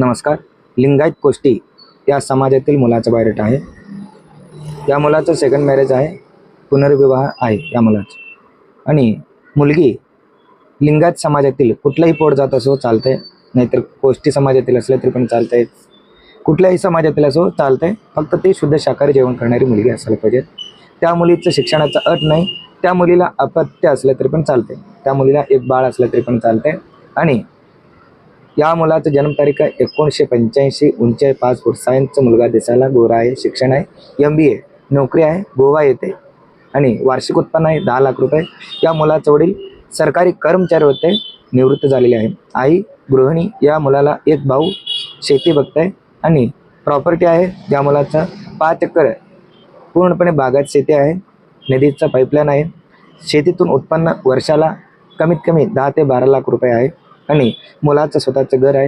नमस्कार. लिंगायत कोष्टी या समाजातील मुलाचा बायोडेटा आहे. या मुलाचं सेकंड मॅरेज आहे. पुनर्विवाह आहे या मुलाचं. आणि मुलगी लिंगायत समाजातील कुठलाही पोट जात असो चालतंय. नाहीतर कोष्टी समाजातील असले तरी पण चालतंय. कुठल्याही समाजातील असो चालतंय. फक्त ते शुद्ध शाकाहारी जेवण करणारी मुलगी असायला पाहिजे. त्या मुलीचं शिक्षणाचा अट नाही. त्या मुलीला अपत्य असलं तरी पण चालते त्या मुलीला एक बाळ असलं तरी पण चालते आणि या मुलाचं जन्मतारीख आहे एकोणीसशे पंच्याऐंशी. उंची आहे पाच फूट सायन्सचा मुलगा दिसायला गोरा आहे शिक्षण आहे एम बी ए नोकरी आहे गोवा येते. आणि वार्षिक उत्पन्न आहे दहा लाख रुपये. या मुलाचं वडील सरकारी कर्मचारी होते निवृत्त झालेले आहे. आई गृहिणी या मुलाला एक भाऊ शेती बघताय आणि प्रॉपर्टी आहे. या मुलाचं पाच एकर पूर्णपणे बागात शेती आहे. नदीचा पाईपलाईन आहे. शेतीतून उत्पन्न वर्षाला कमीत कमी दहा ते बारा लाख रुपये आहे. आणि मुलाचं स्वतःचं घर आहे.